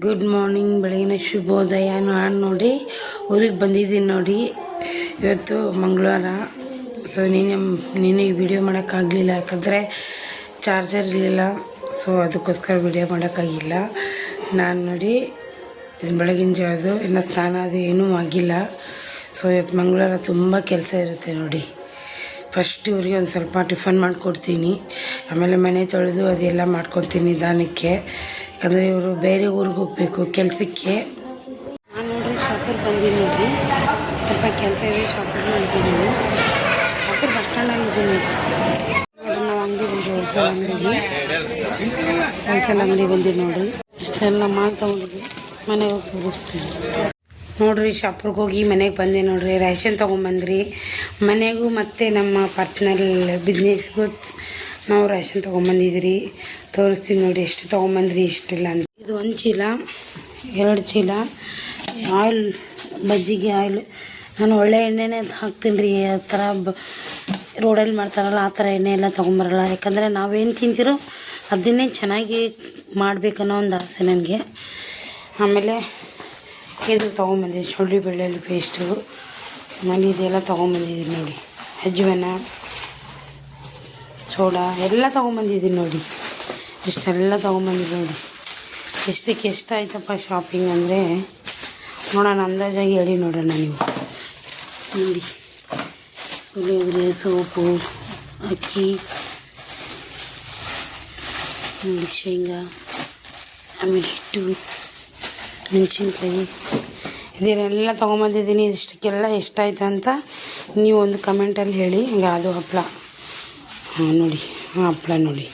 Good morning ಬೆಳಗಿನ ಶುಭೋದಯ. ನಾನು ನೋಡಿ ಊರಿಗೆ ಬಂದಿದ್ದೀನಿ ನೋಡಿ. ಇವತ್ತು ಮಂಗಳವಾರ. ಸೊ ನೀನು ನೀನು ವಿಡಿಯೋ ಮಾಡೋಕ್ಕಾಗಲಿಲ್ಲ. ಯಾಕಂದರೆ ಚಾರ್ಜರ್ ಇರಲಿಲ್ಲ. ಸೊ ಅದಕ್ಕೋಸ್ಕರ ವಿಡಿಯೋ ಮಾಡೋಕ್ಕಾಗಿಲ್ಲ. ನಾನು ನೋಡಿ ಬೆಳಗಿನ ಜಾವದು, ಇನ್ನು ಸ್ನಾನ ಅದು ಏನೂ ಆಗಿಲ್ಲ. ಸೊ ಇವತ್ತು ಮಂಗಳವಾರ ತುಂಬ ಕೆಲಸ ಇರುತ್ತೆ ನೋಡಿ. ಫಸ್ಟ್ ಇವ್ರಿಗೆ ಒಂದು ಸ್ವಲ್ಪ ಟಿಫನ್ ಮಾಡಿಕೊಡ್ತೀನಿ. ಆಮೇಲೆ ಮನೆ ತೊಳೆದು ಅದೆಲ್ಲ ಮಾಡ್ಕೊತೀನಿ ನಿಧಾನಕ್ಕೆ. ಯಾಕಂದರೆ ಇವರು ಬೇರೆ ಊರಿಗೆ ಹೋಗಬೇಕು ಕೆಲಸಕ್ಕೆ. ನಾನು ನೋಡ್ರಿ ಶಾಪೂರ್ ಬಂದೀನಿ ನೋಡ್ರಿ. ಸ್ವಲ್ಪ ಕೆಲಸ ಇದೆ, ಶಾಪೂರ್ ಮಾಡಿದ್ದೀನಿ ಶಾಪೂರ್ ಬಸ್ ಸ್ಟ್ಯಾಂಡಲ್ಲಿ ಇದ್ದೀನಿ ನೋಡ್ರಿ, ನಾವು ಅಂಗಡಿ ಬಂದು ಹೋಲ್ಸೇಲ್ ಅಂಗಡಿಗೆ ಹೋಲ್ಸೇಲ್ ಅಂಗಡಿ ಬಂದೀವಿ ನೋಡ್ರಿ. ಇಷ್ಟೆಲ್ಲ ಮಾಲ್ ತೊಗೊಂಡಿದ್ವಿ ಮನೆಗೆ ಹೋಗಿ ತೋರಿಸ್ತೀನಿ. ನೋಡ್ರಿ, ಶಾಪುರ್ಗೆ ಹೋಗಿ ಮನೆಗೆ ಬಂದೆ ನೋಡ್ರಿ. ರೇಷನ್ ತೊಗೊಂಬಂದ್ರಿ. ಮನೆಗೂ ಮತ್ತು ನಮ್ಮ ಪರ್ಸ್ನಲ್ ಬಿಸ್ನೆಸ್ಗೂ ನಾವು ರೇಷನ್ ತೊಗೊಂಬಂದಿದ್ರಿ. ತೋರಿಸ್ತೀನಿ ನೋಡಿ ಎಷ್ಟು ತೊಗೊಂಬಂದ್ರಿ, ಇಷ್ಟಿಲ್ಲ ಅಂತ. ಇದು ಒಂದು ಚೀಲ, ಎರಡು ಚೀಲ. ಆಯಿಲ್, ಬಜ್ಜಿಗೆ ಆಯಿಲ್. ನಾನು ಒಳ್ಳೆ ಎಣ್ಣೆನೇ ಹಾಕ್ತೀನಿ ರೀ ಆ ಥರ ಬ, ರೋಡಲ್ಲಿ ಮಾಡ್ತಾರಲ್ಲ, ಆ ಥರ ಎಣ್ಣೆ ಎಲ್ಲ ತೊಗೊಂಬರಲ್ಲ. ಯಾಕಂದರೆ ನಾವೇನು ತಿಂತೀರೋ ಅದನ್ನೇ ಚೆನ್ನಾಗಿ ಮಾಡಬೇಕನ್ನೋ ಒಂದು ಆಸೆ ನನಗೆ. ಆಮೇಲೆ ಇದು ತೊಗೊಂಬಂದಿದ್ದೆ ಬೆಳ್ಳುಳ್ಳಿ ಪೇಸ್ಟು ಆಮೇಲೆ ಇದೆಲ್ಲ ತೊಗೊಂಬಂದಿದ್ದೀನಿ ನೋಡಿ. ಅಜ್ವನ ಸೋಡಾ ಎಲ್ಲ ತೊಗೊಂಬಂದಿದ್ದೀನಿ ನೋಡಿ. ಇಷ್ಟೆಲ್ಲ ತೊಗೊಂಬಂದಿದ್ದೀನಿ ನೋಡಿ. ಎಷ್ಟಕ್ಕೆ ಎಷ್ಟಾಯ್ತಪ್ಪ ಶಾಪಿಂಗ್ ಅಂದರೆ? ನೋಡೋಣ, ಅಂದಾಜಾಗಿ ಹೇಳಿ ನೋಡೋಣ ನೀವು. ನೋಡಿ. ಪುಳಿಯೋಗರೆ ಸೋಪು, ಅಕ್ಕಿ ಶೇಂಗಾ, ಆಮೇಲೆ ಹಿಟ್ಟು, ಮೆಣಸಿನ್ಕಾಯಿ. ಇದನ್ನೆಲ್ಲ ತೊಗೊಂಬಂದಿದ್ದೀನಿ. ಇಷ್ಟಕ್ಕೆಲ್ಲ ಎಷ್ಟಾಯ್ತು ಅಂತ ನೀವು ಒಂದು ಕಮೆಂಟಲ್ಲಿ ಹೇಳಿ. ಹಿಂಗೆ ಅದು ಹಪ್ಪಳ ನೋಡಿ ಹಪ್ಪಳ ನೋಡಿ.